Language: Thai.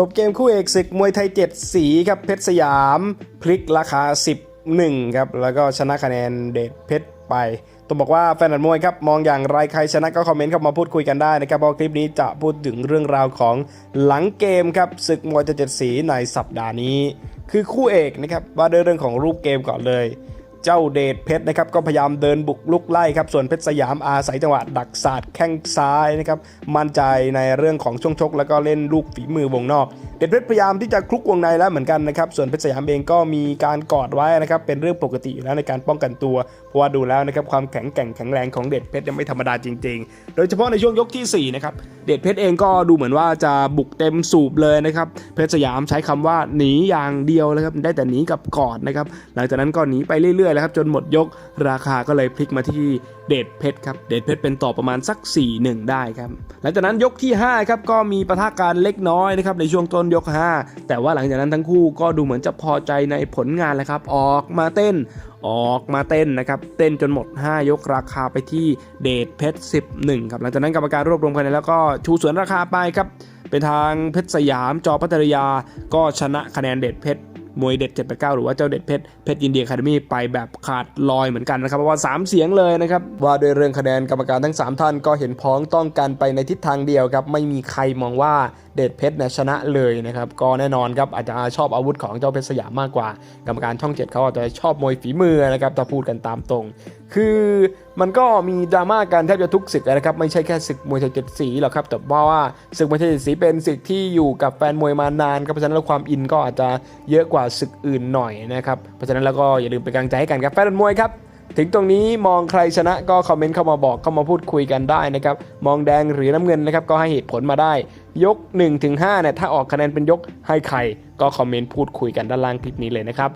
จบเกมคู่เอกศึกมวยไทย 7 สีครับเพชรสยามพลิกราคา 11ครับแล้วก็ชนะคะแนนเดชเพชรไปต้องบอกว่าแฟนหนัดมวยครับมองอย่างไรใครชนะก็คอมเมนต์เข้ามาพูดคุยกันได้นะครับเพราะคลิปนี้จะพูดถึงเรื่องราวของหลังเกมครับศึกมวยไทยเจ็ดสีในสัปดาห์นี้ คือคู่เอกนะครับว่าด้วยเรื่องของรูปเกมก่อนเลย เจ้าเดชเพชรนะครับก็พยายามเดินบุกลุกไล่ครับส่วนเพชรสยามอาศัยจังหวะดักศาสตร์แข้งซ้ายนะครับมั่นใจในเรื่องของช่วงชก แล้วก็เล่นลูกฝีมือวงนอก เดชเพชรพยายามที่จะคลุกวงในแล้วเหมือนกันนะครับส่วนเพชรสยามเองก็มีการกอดไว้นะครับเป็นเรื่องปกติอยู่แล้วในการป้องกันตัว เพราะว่าดูแล้วนะครับความแข็งแกร่งแข็งแรงของเดชเพชรยังไม่ธรรมดาจริง ๆ โดยเฉพาะในช่วงยกทีสี่4นะครับเดชเพชรเองก็ดูเหมือนว่าจะบุกเต็มสูบเลยนะครับเพชรสยามใช้คำว่าหนีอย่างเดียวเลยครับได้แต่หนีกับกอดนะครับหลังจากนั้นก็หนีไปเรื่อยๆแล้วครับจนหมดยกราคาก็เลยพลิกมาที่เดชเพชรครับเดชเพชรเป็นต่อประมาณสัก 4-1 ได้ครับหลังจากนั้นยกที่5ครับก็มีปะทะการเล็กน้อยนะครับในช่วงต้นยก 5 แต่ว่าหลังจากนั้นทั้งคู่ก็ดูเหมือนจะพอใจในผลงานแล้วครับ ออกมาเต้นออกมาเต้นนะครับ เต้นจนหมด 5 ยกราคาไปที่เดชเพชร 11 ครับ หลังจากนั้นกรรมการรวบรวมคะแนนแล้วก็ชูสวนราคาไปครับ เป็นทางเพชรสยามจอพัทยา ก็ชนะคะแนนเดชเพชร มวยเด็ด 789 หรือว่าเจ้าเด็ดเพชรเพชรยินดีคาเดมี่ไปแบบขาดลอยเหมือนกันนะครับเพราะว่า 3 เสียงเลยนะครับว่าโดยเรื่องคะแนนกรรมการทั้ง 3 ท่านก็เห็นพ้องต้องกันไปในทิศทางเดียวครับไม่มีใครมองว่า เดชเพชรเนี่ยชนะเลยนะครับก็แน่นอนครับอาจจะชอบอาวุธของเจ้าเพชรสยามมากกว่า กรรมการช่องเจ็ดเขาอาจจะชอบมวยฝีมือนะครับถ้าพูดกันตามตรง คือมันก็มีดราม่ากันแทบจะทุกศึกนะครับไม่ใช่แค่ศึกมวยไทยเจ็ดสีหรอกครับแต่ว่าว่าศึกมวยไทยเจ็ดสีเป็นศึกที่อยู่กับแฟนมวยมานานครับเพราะฉะนั้นแล้วความอินก็อาจจะเยอะกว่าศึกอื่นหน่อยนะครับเพราะฉะนั้นแล้วก็อย่าลืมเป็นกำลังใจให้กันครับแฟนมวยครับ ถึงตรงนี้มองใครชนะก็คอมเมนต์เข้ามาบอกเข้ามาพูดคุยกันได้นะครับ มองแดงหรือน้ำเงินนะครับก็ให้เหตุผลมาได้ ยก 1-5เนี่ยถ้าออกคะแนนเป็นยกให้ใครก็คอมเมนต์พูดคุยกันด้านล่างคลิปนี้เลยนะครับ